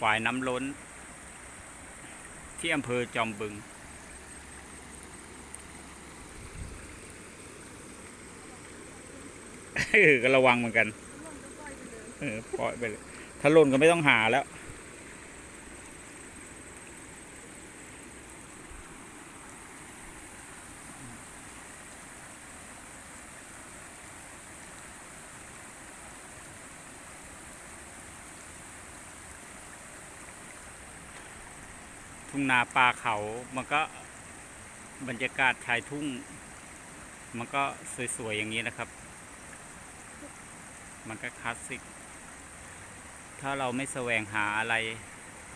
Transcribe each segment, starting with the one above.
ฝ่ายน้ำล้น ที่อำเภอจอมบึง ก็ระวังเหมือนกัน เออปล่อยไปเลย ถ้าล่นก็ไม่ต้องหาแล้ว ทุ่งนาป่าเขา มันก็บรรยากาศชายทุ่ง มันก็สวย ๆ อย่างนี้นะครับ มันก็คลาสสิก ถ้าเราไม่แสวงหาอะไร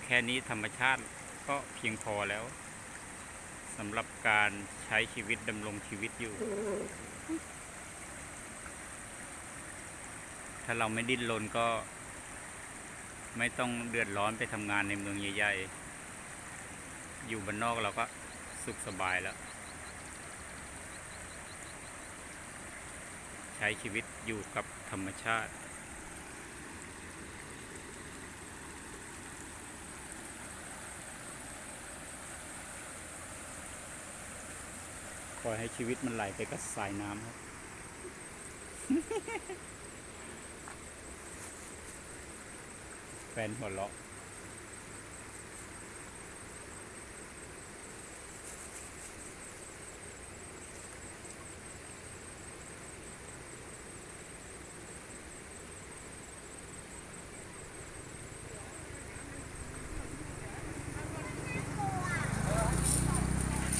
แค่นี้ธรรมชาติก็เพียงพอแล้วสำหรับการใช้ชีวิตดำรงชีวิตอยู่ ถ้าเราไม่ดิ้นรนก็ไม่ต้องเดือดร้อนไปทำงานในเมืองใหญ่ ๆ อยู่บ้านนอกเราก็สุขสบายแล้ว ใช้ชีวิตอยู่กับธรรมชาติ คอยให้ชีวิตมันไหลไปกับสายน้ำครับแฟนหัวเราะ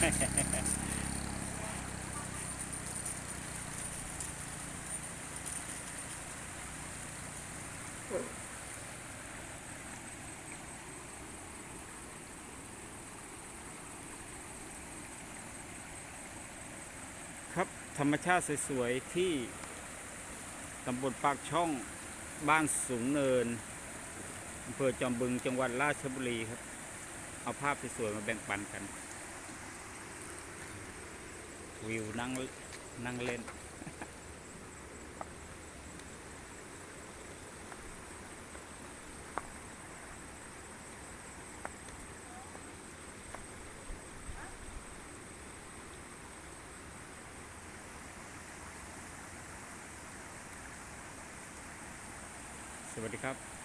ครับธรรมชาติสวยๆที่ตำบลปากช่องบ้านสูงเนินอำเภอจอมบึงจังหวัดราชบุรีครับ เอาภาพสวยๆมาแบ่งปันกัน วิวนั่งนั่งเล่น สวัสดีครับ